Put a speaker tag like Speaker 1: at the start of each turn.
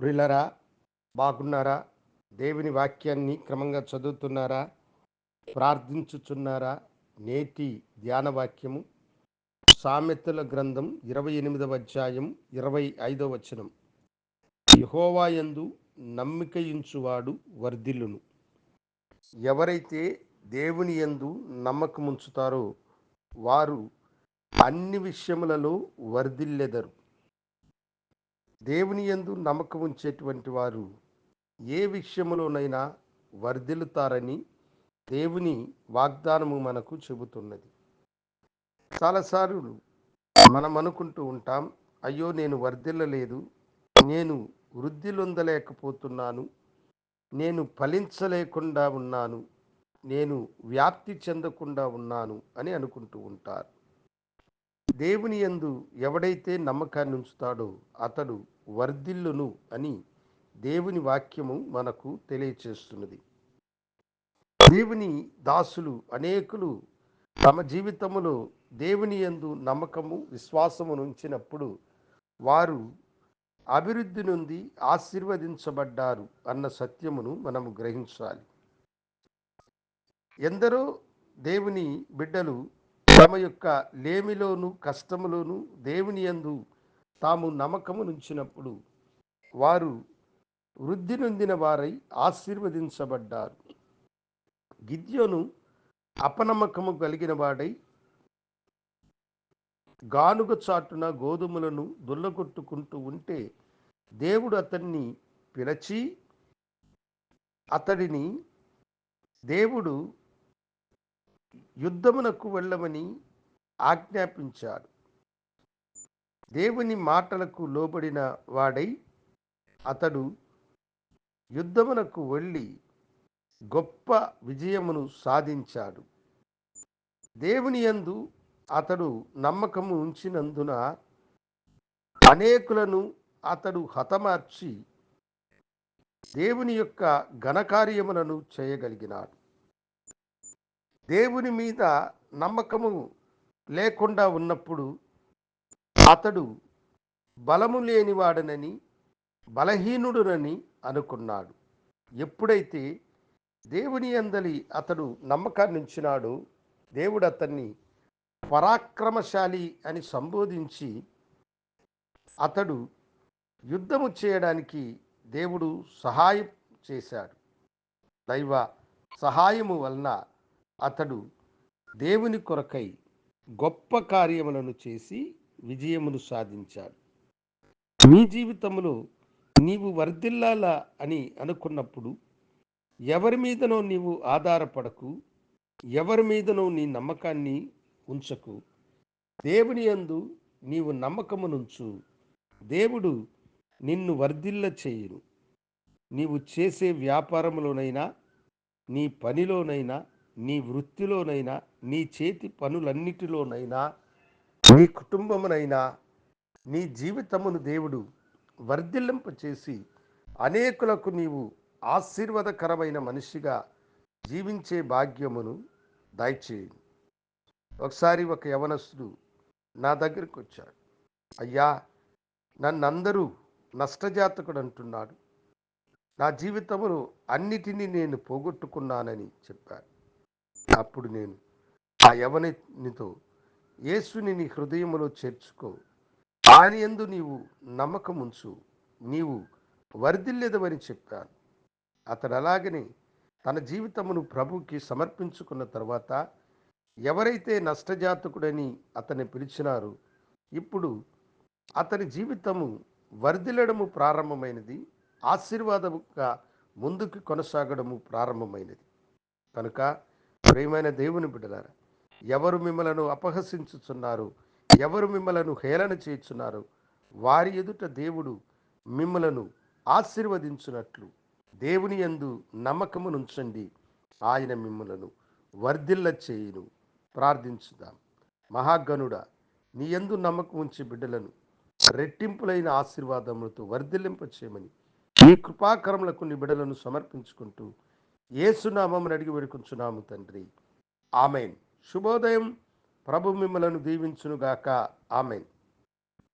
Speaker 1: ప్రియులరా బాగున్నారా? దేవుని వాక్యాన్ని క్రమంగా చదువుతున్నారా? ప్రార్థించుచున్నారా? నేటి ధ్యాన వాక్యము సామెతల గ్రంథం ఇరవై ఎనిమిదవ అధ్యాయం ఇరవై ఐదవ వచనం. యహోవాయందు నమ్మికయించువాడు వర్ధిల్లును. ఎవరైతే దేవుని యందు నమ్మకముంచుతారో వారు అన్ని విషయములలో వర్ధిల్లెదరు. దేవుని యందు నమ్మకం ఉంచేటువంటి వారు ఏ విషయములోనైనా వర్ధిల్లుతారని దేవుని వాగ్దానము మనకు చెబుతున్నది. చాలాసార్లు మనం అనుకుంటూ ఉంటాం అయ్యో నేను వర్ధిల్లలేదు నేను వృద్ధిలొందలేకపోతున్నాను నేను ఫలించలేకుండా ఉన్నాను నేను వ్యాప్తి చెందకుండా ఉన్నాను అని అనుకుంటూ ఉంటారు. దేవుని యందు ఎవడైతే నమ్మకాన్ని ఉంచుతాడో అతడు వర్ధిల్లును అని దేవుని వాక్యము మనకు తెలియచేస్తున్నది. దేవుని దాసులు అనేకులు తమ జీవితములో దేవుని యందు నమ్మకము విశ్వాసము ఉంచినప్పుడు వారు అభివృద్ధి నుండి ఆశీర్వదించబడ్డారు అన్న సత్యమును మనము గ్రహించాలి. ఎందరో దేవుని బిడ్డలు తమ యొక్క లేమిలోను కష్టములోను దేవుని యందు తాము నమ్మకము నుంచినప్పుడు వారు వృద్ధి నొందిన వారై ఆశీర్వదించబడ్డారు. గిద్యోను అపనమ్మకము కలిగిన వాడై గానుగ చాటున గోధుమలను దుల్లగొట్టుకుంటూ ఉంటే దేవుడు అతన్ని పిలిచి అతడిని దేవుడు యుద్ధమునకు వెళ్ళమని ఆజ్ఞాపించాడు. దేవుని మాటలకు లోబడిన వాడై అతడు యుద్ధమునకు వెళ్ళి గొప్ప విజయమును సాధించాడు. దేవుని యందు అతడు నమ్మకము ఉంచినందున అనేకులను అతడు హతమార్చి దేవుని యొక్క ఘనకార్యములను చేయగలిగినాడు. దేవుని మీద నమ్మకము లేకుండా ఉన్నప్పుడు అతడు బలము లేనివాడనని బలహీనుడునని అనుకున్నాడు. ఎప్పుడైతే దేవుని అందలి అతడు నమ్మకాన్ని ఉంచినాడు దేవుడు అతన్ని పరాక్రమశాలి అని సంబోధించి అతడు యుద్ధము చేయడానికి దేవుడు సహాయం చేశాడు. దైవ సహాయము వలన అతడు దేవుని కొరకై గొప్ప కార్యములను చేసి విజయమును సాధించాడు. నీ జీవితంలో నీవు వర్ధిల్లాలా అని అనుకున్నప్పుడు ఎవరి మీదనో నీవు ఆధారపడకు ఎవరి మీదనో నీ నమ్మకాన్ని ఉంచకు. దేవుని యందు నీవు నమ్మకమునుంచు. దేవుడు నిన్ను వర్ధిల్ల చేయును. నీవు చేసే వ్యాపారంలోనైనా నీ పనిలోనైనా నీ వృత్తిలోనైనా నీ చేతి పనులన్నిటిలోనైనా నీ కుటుంబమునైనా నీ జీవితమును దేవుడు వర్ధిల్లింపచేసి అనేకులకు నీవు ఆశీర్వాదకరమైన మనిషిగా జీవించే భాగ్యమును దయచేయి. ఒకసారి ఒక యవనస్తుడు నా దగ్గరికి వచ్చాడు. అయ్యా నన్నందరూ నష్టజాతకుడు అంటున్నాడు నా జీవితములో అన్నిటినీ నేను పోగొట్టుకున్నానని చెప్పాడు. అప్పుడు నేను ఆ యవనితో యేసుని నీ హృదయములో చేర్చుకో. ఆయన ఎందు నీవు నమ్మకం ఉంచు నీవు వరిదిల్లేదవని చెప్పాను. అతడు అలాగనే తన జీవితమును ప్రభుకి సమర్పించుకున్న తర్వాత ఎవరైతే నష్టజాతకుడని అతన్ని పిలిచినారో ఇప్పుడు అతని జీవితము వరిదిల్లడము ప్రారంభమైనది ఆశీర్వాదముగా ముందుకు కొనసాగడము ప్రారంభమైనది. కనుక ప్రేమైన దేవుని బిడ్డలారా ఎవరు మిమ్మలను అపహసించుచున్నారు? ఎవరు మిమ్మలను హేళన చేయుచున్నారు? వారి ఎదుట దేవుడు మిమ్మలను ఆశీర్వదించున్నట్లు దేవుని యందు నమ్మకమునుంచండి ఆయన మిమ్మలను వర్ధిల్ల చేయును. ప్రార్థించుదాం. మహాగణుడ నీ యందు నమ్మకం ఉంచి బిడ్డలను రెట్టింపులైన ఆశీర్వాదములతో వర్ధిల్లింప చేయమని ఈ కృపాకరములకు నీ బిడ్డలను సమర్పించుకుంటూ ఏసునామం అడిగి వేడుకుంటున్నాము తండ్రి. ఆమెన్. శుభోదయం. ప్రభు మిమ్మలను దీవించునుగాక. ఆమెన్.